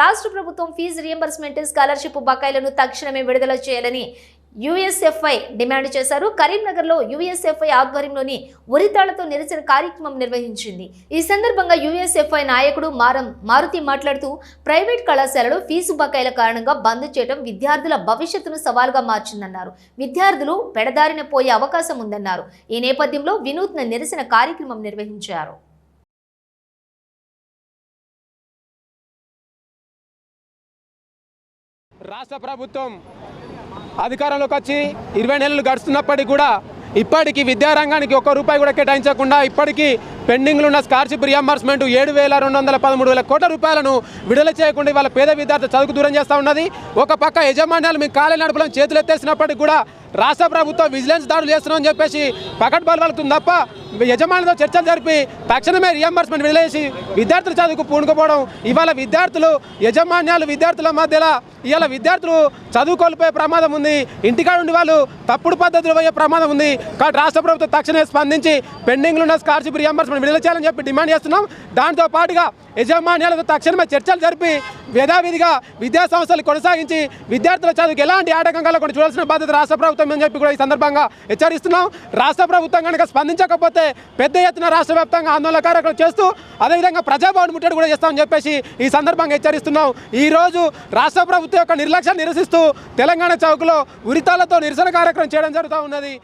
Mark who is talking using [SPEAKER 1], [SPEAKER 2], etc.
[SPEAKER 1] రాష్ట్ర ప్రభుత్వం fee reimbursement scholarship బకాయిలను తక్షణమే విడుదల చేయాలని యుఎస్ఎఫ్ఐ డిమాండ్ చేశారు. కరీంనగర్లో యుఎస్ఎఫ్ఐ ఆధ్వర్యంలోని ఉరితాళ్ళతో నిరసన కార్యక్రమం నిర్వహించింది. ఈ సందర్భంగా యుఎస్ఎఫ్ఐ నాయకుడు మారం మారుతి మాట్లాడుతూ ప్రైవేట్ కళాశాలలో ఫీజు బకాయిల కారణంగా బంద్ చేయడం విద్యార్థుల భవిష్యత్తును సవాల్గా మార్చిందన్నారు. విద్యార్థులు పెడదారిన పోయే అవకాశం ఉందన్నారు. ఈ నేపథ్యంలో వినూత్న నిరసన కార్యక్రమం నిర్వహించారు.
[SPEAKER 2] రాష్ట్ర ప్రభుత్వం అధికారంలోకి వచ్చి ఇరవై నెలలు గడుస్తున్నప్పటికీ కూడా ఇప్పటికీ విద్యారంగానికి ఒక్క రూపాయి కూడా కేటాయించకుండా ఇప్పటికీ పెండింగ్లో ఉన్న స్కాలర్షిప్ రియంబర్స్మెంట్ ఏడు వేల రెండు వందల పదమూడు వేల కోట్ల రూపాయలను విడుదల చేయకుండా ఇవాళ పేద విద్యార్థులు చదువుకు దూరం చేస్తూ ఉన్నది. ఒక పక్క యజమాన్యాలు మీ కాలే నడుపులను చేతులు ఎత్తేసినప్పటికీ కూడా రాష్ట్ర ప్రభుత్వం విజిలెన్స్ దాడులు చేస్తున్నామని చెప్పేసి పకట్ పలుకుతుంది తప్ప యజమానితో చర్చలు జరిపి తక్షణమే రియంబర్స్మెంట్ విడుదల విద్యార్థుల చదువుకు పూనుకుపోవడం. ఇవాళ విద్యార్థులు యజమాన్యాలు విద్యార్థుల మధ్యలో ఇవాళ విద్యార్థులు చదువుకోల్పోయే ప్రమాదం ఉంది. ఇంటికాడ ఉండి వాళ్ళు తప్పుడు పద్ధతులు పోయే ప్రమాదం ఉంది. కాబట్టి రాష్ట్ర ప్రభుత్వం తక్షణమే స్పందించి పెండింగ్లో ఉన్న స్కాలర్షిప్ రియంబర్స్మెంట్ విడుదల చేయాలని చెప్పి డిమాండ్ చేస్తున్నాం. దాంతో పాటుగా యజమాన్యాలతో తక్షణమే చర్చలు జరిపి యథావిధిగా విద్యా సంస్థలు కొనసాగించి విద్యార్థుల చదువుకు ఎలాంటి ఆటంకం కలగకుండా చూడాల్సిన బాధ్యత రాష్ట్ర ప్రభుత్వం అని చెప్పి కూడా ఈ సందర్భంగా హెచ్చరిస్తున్నాం. రాష్ట్ర ప్రభుత్వం కనుక స్పందించకపోతే పెద్ద ఎత్తున రాష్ట్ర వ్యాప్తంగా ఆందోళన కార్యక్రమం చేస్తూ అదేవిధంగా ప్రజాభవన్ ముట్టడి కూడా చేస్తామని చెప్పేసి ఈ సందర్భంగా హెచ్చరిస్తున్నాం. ఈ రోజు రాష్ట్ర ప్రభుత్వం యొక్క నిర్లక్ష్యాన్ని నిరసిస్తూ తెలంగాణ చౌక్లో ఉరితాలతో నిరసన కార్యక్రమం చేయడం జరుగుతూ ఉన్నది.